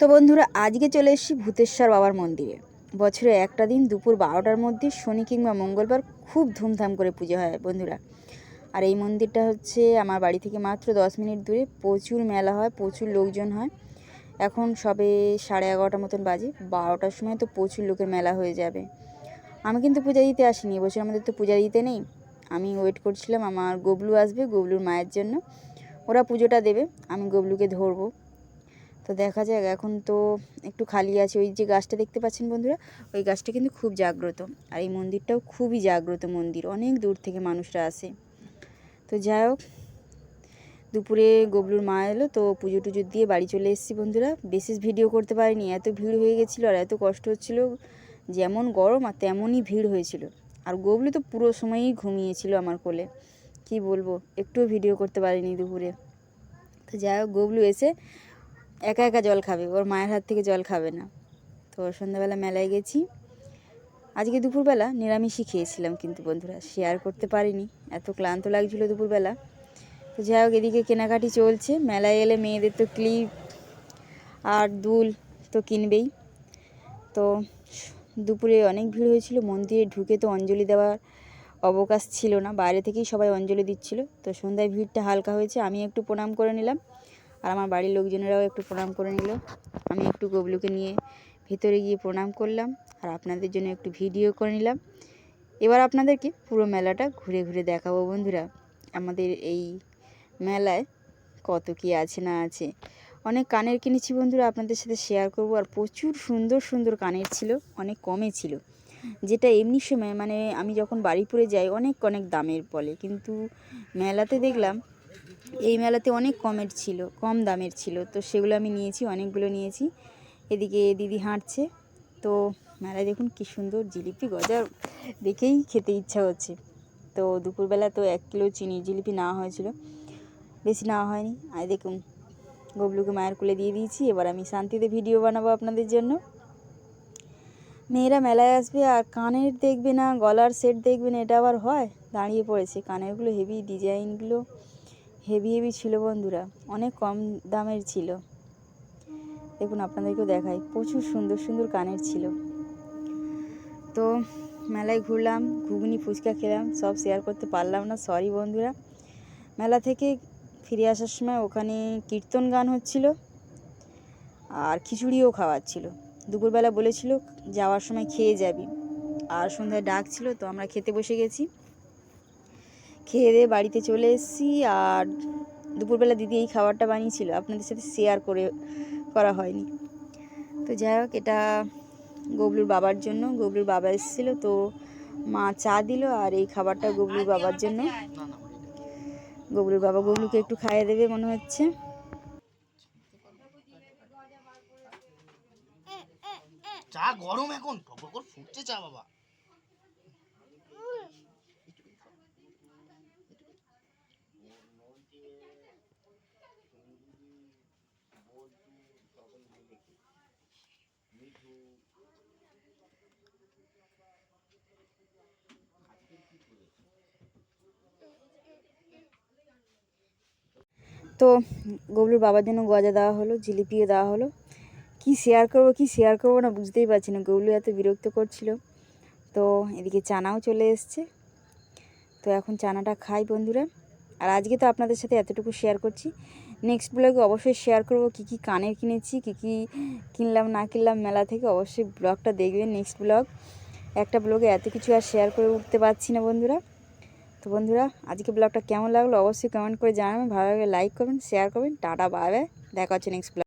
তো বন্ধুরা, আজকে চলে এসেছি ভূতেশ্বর বাবার মন্দিরে। বছরে একটা দিন দুপুর বারোটার মধ্যে শনি কিংবা মঙ্গলবার খুব ধুমধাম করে পুজো হয় বন্ধুরা। আর এই মন্দিরটা হচ্ছে আমার বাড়ি থেকে মাত্র দশ মিনিট দূরে। প্রচুর মেলা হয়, প্রচুর লোকজন হয়। এখন সবে সাড়ে এগারোটার মতন বাজে, বারোটার সময় তো প্রচুর লোকের মেলা হয়ে যাবে। আমি কিন্তু পূজা দিতে আসিনি এবছর আমাদের তো পূজা দিতে নেই। আমি ওয়েট করছিলাম, আমার গবলু আসবে গবলুর মায়ের জন্য। ওরা পুজোটা দেবে, আমি গবলুকে ধরবো। তো দেখা যাক, এখন তো একটু খালি আছে। ওই যে গাছটা দেখতে পাচ্ছেন বন্ধুরা, ওই গাছটা কিন্তু খুব জাগ্রত। আর এই মন্দিরটাও খুবই জাগ্রত মন্দির, অনেক দূর থেকে মানুষরা আসে। তো যাই হোক, দুপুরে গবলুর মা এলো, তো পুজো টুজো দিয়ে বাড়ি চলে এসেছি বন্ধুরা। বিশেষ ভিডিও করতে পারিনি, এত ভিড় হয়ে গেছিল আর এত কষ্ট হচ্ছিল, যেমন গরম আর তেমনই ভিড় হয়েছিল। আর গবলু তো পুরো সময়ই ঘুমিয়েছিল আমার কোলে, কি বলব, একটুও ভিডিও করতে পারিনি দুপুরে। তো যাই হোক, গবলু এসে একা একা জল খাবে, ওর মায়ের হাত থেকে জল খাবে না। তো সন্ধ্যাবেলা মেলায় গেছি। আজকে দুপুরবেলা নিরামিষই খেয়েছিলাম কিন্তু বন্ধুরা শেয়ার করতে পারিনি, এত ক্লান্ত লাগছিল দুপুরবেলা। তো যাই হোক, এদিকে কেনাকাটি চলছে, মেলায় এলে মেয়েদের তো ক্লিপ আর দুল তো কিনবেই। তো দুপুরে অনেক ভিড় হয়েছিল, মন্দিরে ঢুকে তো অঞ্জলি দেওয়ার অবকাশ ছিল না, বাইরে থেকেই সবাই অঞ্জলি দিচ্ছিল। তো সন্ধ্যায় ভিড়টা হালকা হয়েছে, আমি একটু প্রণাম করে নিলাম। আর আমার বাড়ির লোকজনেরাও একটু প্রণাম করে নিল। আমি একটু গবলুকে নিয়ে ভিতরে গিয়ে প্রণাম করলাম আর আপনাদের জন্য একটু ভিডিও করে নিলাম। এবার আপনাদেরকে পুরো মেলাটা ঘুরে ঘুরে দেখাবো বন্ধুরা। আমাদের এই মেলায় কত কি আছে না আছে। অনেক কানের কিনেছি বন্ধুরা, আপনাদের সাথে শেয়ার করব। আর প্রচুর সুন্দর সুন্দর কানের ছিল, অনেক কমে ছিল। যেটা এমনি সময় মানে আমি যখন বাড়িপুরে যাই, অনেক অনেক দামের বলে। কিন্তু মেলাতে দেখলাম এই মেলাতে অনেক কমের ছিল, কম দামের ছিল। তো সেগুলো আমি নিয়েছি, অনেকগুলো নিয়েছি। এদিকে দিদি হাঁটছে। তো মেলায় দেখুন কি সুন্দর জিলিপি গজা দেখেই খেতে ইচ্ছা হচ্ছে। তো দুপুরবেলা তো এক কিলো চিনি জিলিপি নেওয়া হয়েছিল। বেশি নেওয়া হয়নি। আর দেখুন, গবলুকে মায়ের কুলে দিয়ে দিয়েছি। এবার আমি শান্তিতে ভিডিও বানাবো আপনাদের জন্য। মেয়েরা মেলায় আসবে আর কানের দেখবে না, গলার সেট দেখবে না, এটা আবার হয়? দাঁড়িয়ে পড়েছে। কানেরগুলো হেভি ডিজাইনগুলো হেভি হেভি ছিল বন্ধুরা। অনেক কম দামের ছিল। দেখুন, আপনাদেরকেও দেখাই। প্রচুর সুন্দর সুন্দর কানের ছিল। তো মেলায় ঘুরলাম, ঘুগনি, ফুচকা খেলাম, সব শেয়ার করতে পারলাম না সরি বন্ধুরা। মেলা থেকে ফিরে আসার সময় ওখানে কীর্তন গান হচ্ছিল আর খিচুড়িও খাওয়াচ্ছিল দুপুরবেলা বলেছিল, যাওয়ার সময় খেয়ে যাবি। আর সন্ধ্যায় ডাক ছিল, তো আমরা খেতে বসে গেছি। খেয়ে দিয়ে বাড়িতে চলে এসেছি আর দুপুরবেলা দিদি এই খাবারটা বানিয়েছিল, আপনাদের সাথে শেয়ার করে, করা হয়নি। তো যাই হোক, এটা গবলুর বাবার জন্য, গবলুর বাবা এসেছিল, তো মা চা দিল আর এই খাবারটা গবলুর বাবার জন্য। গবলুর বাবা গবলুকে একটু খাইয়ে দেবে মনে হচ্ছে। চা গরম এখন ফুটছে চা বাবা। তো গবলুর বাবার জন্য গজা দেওয়া হলো, জিলিপিও দেওয়া হলো। কি শেয়ার করব, কি শেয়ার করব না বুঝতেই পারছি না। গবলু এত বিরক্ত করছিল। তো এদিকে চানাও চলে এসছে। তো এখন চানাটা খাই বন্ধুরা। আর আজকে তো আপনাদের সাথে এতটুকু শেয়ার করছি। নেক্সট ব্লগে অবশ্যই শেয়ার করব কি কি কানের কিনেছি, কি কি কিনলাম, না কিনলাম মেলা থেকে অবশ্যই ব্লগটা দেখবেন নেক্সট ব্লগ একটা ব্লগে এত কিছু আর শেয়ার করে উঠতে পারছি না বন্ধুরা। তো বন্ধুরা, আজকে ব্লগটা কেমন লাগল অবশ্যই কমেন্ট করে জানাবেন, ভালো লাগলে লাইক করবেন শেয়ার করবেন, টাটা বাই দেখা হচ্ছে নেক্সট ব্লগ